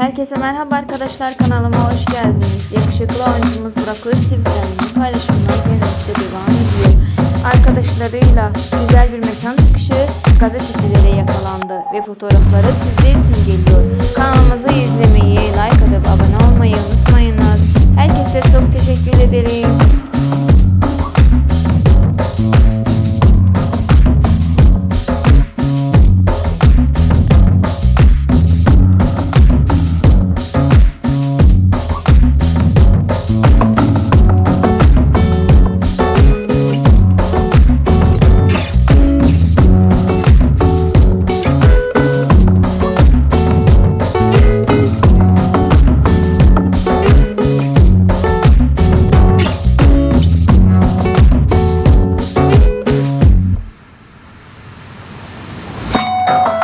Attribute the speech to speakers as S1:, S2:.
S1: Herkese merhaba arkadaşlar kanalıma hoş geldiniz. Yakışıklı oyuncumuz Burak Özçivitler'in paylaşımları genellikle devam ediyor. Arkadaşlarıyla güzel bir mekan çıkışı gazetecilere yakalandı ve fotoğrafları sizler için geliyor. Kanalımızı izlemeyi, like atıp abone olmayı unutmayınız. Herkese çok teşekkür ederim. you